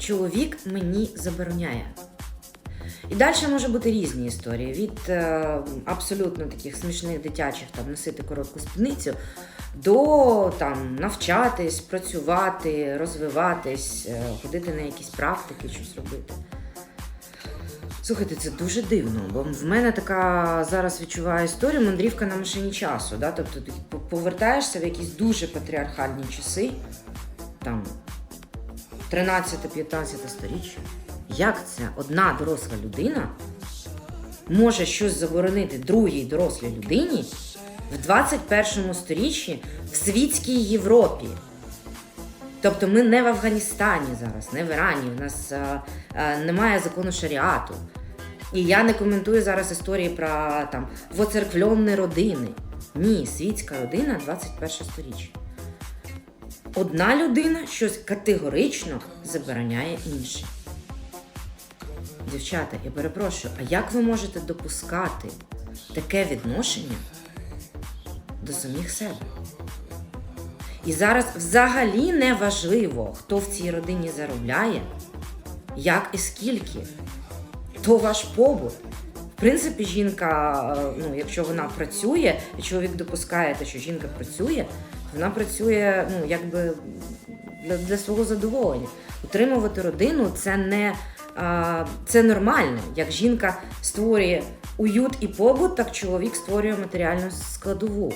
чоловік мені забороняє. І далі може бути різні історії. Від е, абсолютно таких смішних дитячих там носити коротку спідницю до там навчатись, працювати, розвиватись, е, ходити на якісь практики, щось робити. Слухайте, це дуже дивно, бо в мене така зараз відчуваю історію мандрівка на машині часу. Да? Тобто ти повертаєшся в якісь дуже патріархальні часи, там 13-15 сторіччя. Як це одна доросла людина може щось заборонити другій дорослій людині в 21 сторіччі в світській Європі? Тобто ми не в Афганістані зараз, не в Ірані. У нас е, е, немає закону шаріату. І я не коментую зараз історії про там воцерквльонні родини. Ні, світська родина 21 сторіччя. Одна людина щось категорично забороняє іншій. Дівчата, я перепрошую, а як ви можете допускати таке відношення до самих себе? І зараз взагалі не важливо, хто в цій родині заробляє, як і скільки. То ваш побут. В принципі, жінка, е, ну, якщо вона працює, і чоловік допускає те, що жінка працює, вона працює ну, якби для, для свого задоволення. Утримувати родину це не а, це нормально. Як жінка створює уют і побут, так чоловік створює матеріальну складову.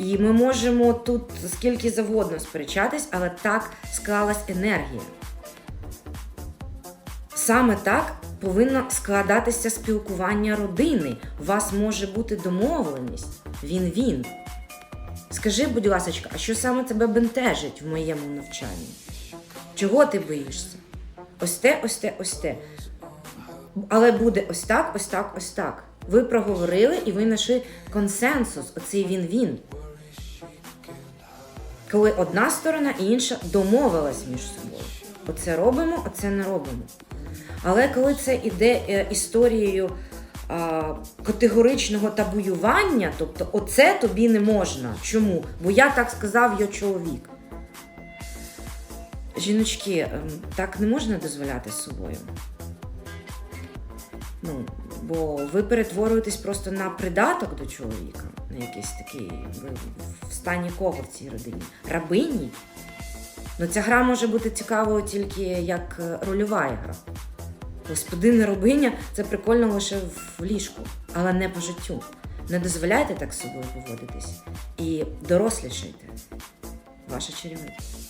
І ми можемо тут скільки завгодно сперечатись, але так склалась енергія. Саме так повинно складатися спілкування родини. У вас може бути домовленість. Він-він. Скажи, будь ласка, а що саме тебе бентежить в моєму навчанні? Чого ти боїшся? Ось те, ось те, ось те. Але буде ось так, ось так, ось так. Ви проговорили і ви знайшли консенсус, оцей він-він. Коли одна сторона і інша домовилась між собою. Оце робимо, оце не робимо. Але коли це іде е, історією категоричного табуювання, тобто оце тобі не можна. Чому? Бо я так сказав його чоловік. Жіночки, ем, так не можна дозволяти з собою. Ну, бо ви перетворюєтесь просто на придаток до чоловіка, на якийсь такий. Ви в стані кого в цій родині? Рабині? Ну, ця гра може бути цікавою тільки як е, рольова гра. Господина рубиня це прикольно лише в ліжку, але не по життю. Не дозволяйте так з собою поводитись і дорослішайте. Ваша чарівниця.